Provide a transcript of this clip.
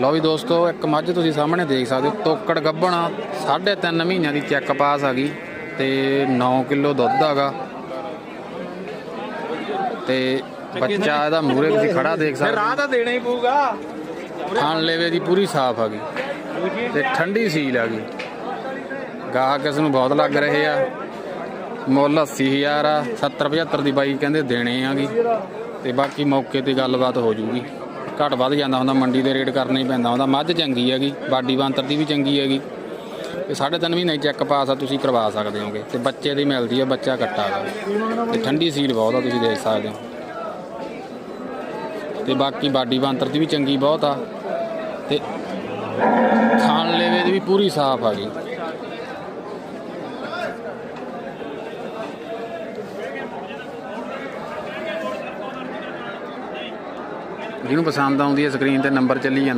ਲਓ ਵੀ ਦੋਸਤੋ ਇੱਕ ਮੱਝ ਤੁਸੀਂ ਸਾਹਮਣੇ ਦੇਖ ਸਕਦੇ ਹੋ ਤੋਕੜ ਗੱਭਣ 3.5 ਮਹੀਨਿਆਂ ਦੀ ਚੈੱਕ ਪਾਸ ਆ ਗਈ ਤੇ 9 ਕਿਲੋ ਦੁੱਧ ਹੈਗਾ। ਤੇ ਬੱਚਾ ਇਹਦਾ ਮੂਰੇ ਤੁਸੀਂ ਖੜਾ ਦੇਖ ਸਕਦੇ ਰਾਹ ਤਾਂ ਦੇਣਾ ਹੀ ਪਊਗਾ। ਖਾਣ ਲੇਵੇ ਦੀ ਪੂਰੀ ਸਾਫ਼ ਆ ਗਈ ਤੇ ਠੰਡੀ ਸੀਲ ਆ ਗਈ। ਗਾਹਕ ਇਸ ਨੂੰ ਬਹੁਤ ਲੱਗ ਰਹੇ ਆ। ਮੁੱਲ 80000 ਆ 70 75 ਦੀ ਬਾਈ ਕਹਿੰਦੇ ਦੇਣੇ ਆਗੀ ਤੇ ਬਾਕੀ ਮੌਕੇ ਤੇ ਗੱਲਬਾਤ ਹੋ ਜੂਗੀ। ਘਟ ਵੱਧ ਜਾਂਦਾ ਹੁੰਦਾ, ਮੰਡੀ ਦੇ ਰੇਟ ਕਰਨਾ ਹੀ ਪੈਂਦਾ ਹੁੰਦਾ। ਮੱਝ ਚੰਗੀ ਹੈਗੀ, ਬਾਡੀ ਬਾਂਤਰ ਦੀ ਵੀ ਚੰਗੀ ਹੈਗੀ। ਤੇ ਸਾਢੇ ਤਿੰਨ ਮਹੀਨੇ ਚੈੱਕ ਪਾਸ ਆ, ਤੁਸੀਂ ਕਰਵਾ ਸਕਦੇ ਹੋਗੇ। ਤੇ ਬੱਚੇ ਦੀ ਮਿਲਦੀ ਆ, ਬੱਚਾ ਕੱਟਾ ਗਾ ਤੇ ਠੰਡੀ ਸੀਲ ਬਹੁਤ ਆ, ਤੁਸੀਂ ਦੇਖ ਸਕਦੇ ਹੋ। ਤੇ ਬਾਕੀ ਬਾਡੀ ਬਾਂਤਰ ਦੀ ਵੀ ਚੰਗੀ ਬਹੁਤ ਆ। ਤੇ ਖਾਣ ਲੇਵੇ ਦੀ ਵੀ ਪੂਰੀ ਸਾਫ਼ ਆ ਗਈ ਜਿਹਨੂੰ ਪਸੰਦ ਆਉਂਦੀ ਹੈ ਸਕਰੀਨ ਤੇ ਨੰਬਰ ਚੱਲੀ ਜਾਂਦਾ।